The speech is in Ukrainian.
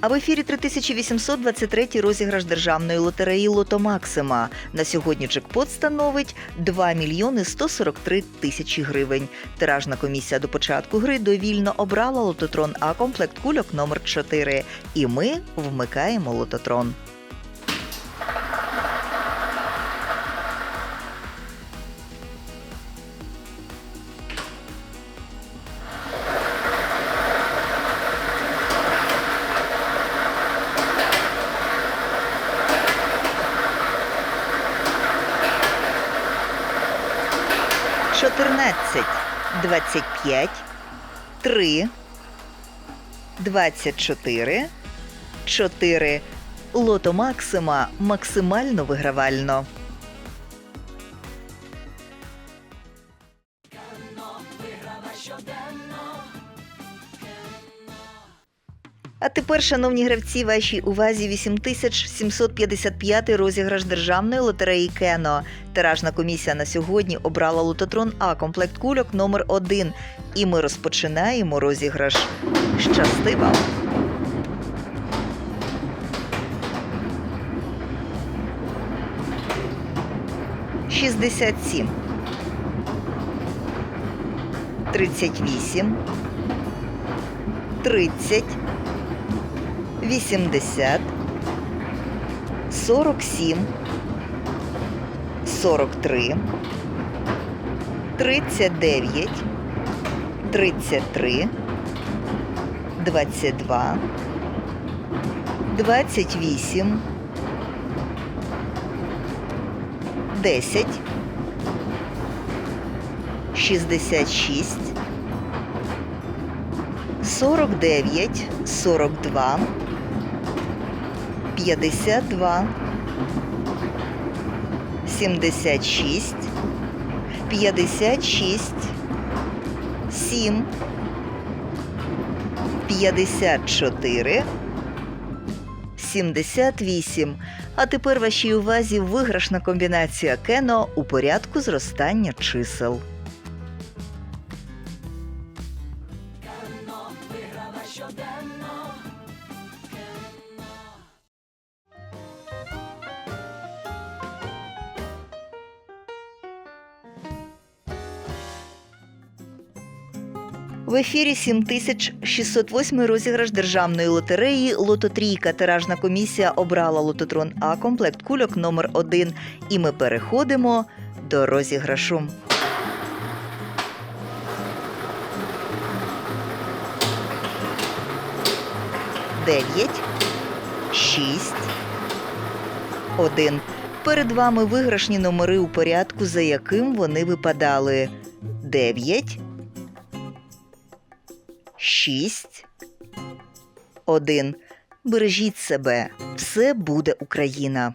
А в ефірі 3823 розіграш державної лотереї Лото Максима. На сьогодні джекпот становить 2 мільйони 143 тисячі гривень. Тиражна комісія до початку гри довільно обрала лототрон А комплект кульок номер 4 І ми вмикаємо лототрон. Чотирнадцять, двадцять п'ять, три, двадцять чотири, чотири. Лото Максима максимально вигравально. А тепер, шановні гравці, вашій увазі 8755 розіграш державної лотереї Кено. Тиражна комісія на сьогодні обрала лототрон А комплект кульок номер 1 І ми розпочинаємо розіграш. Щасти вам! Шістдесят сім. Тридцять вісім. Тридцять. 80, 47, 43, 39, 33, 22, 28, 10, 66, 49, 42, 52, 76, 56, 7, 54, 78. А тепер вашій увазі виграшна комбінація кено у порядку зростання чисел. В ефірі 7608 розіграш державної лотереї Лототрійка. Тиражна комісія обрала лототрон А комплект кульок номер 1 І ми переходимо до розіграшу. Дев'ять, шість, один. Перед вами виграшні номери у порядку, за яким вони випадали. Дев'ять, шість, один. Бережіть себе. Все буде Україна.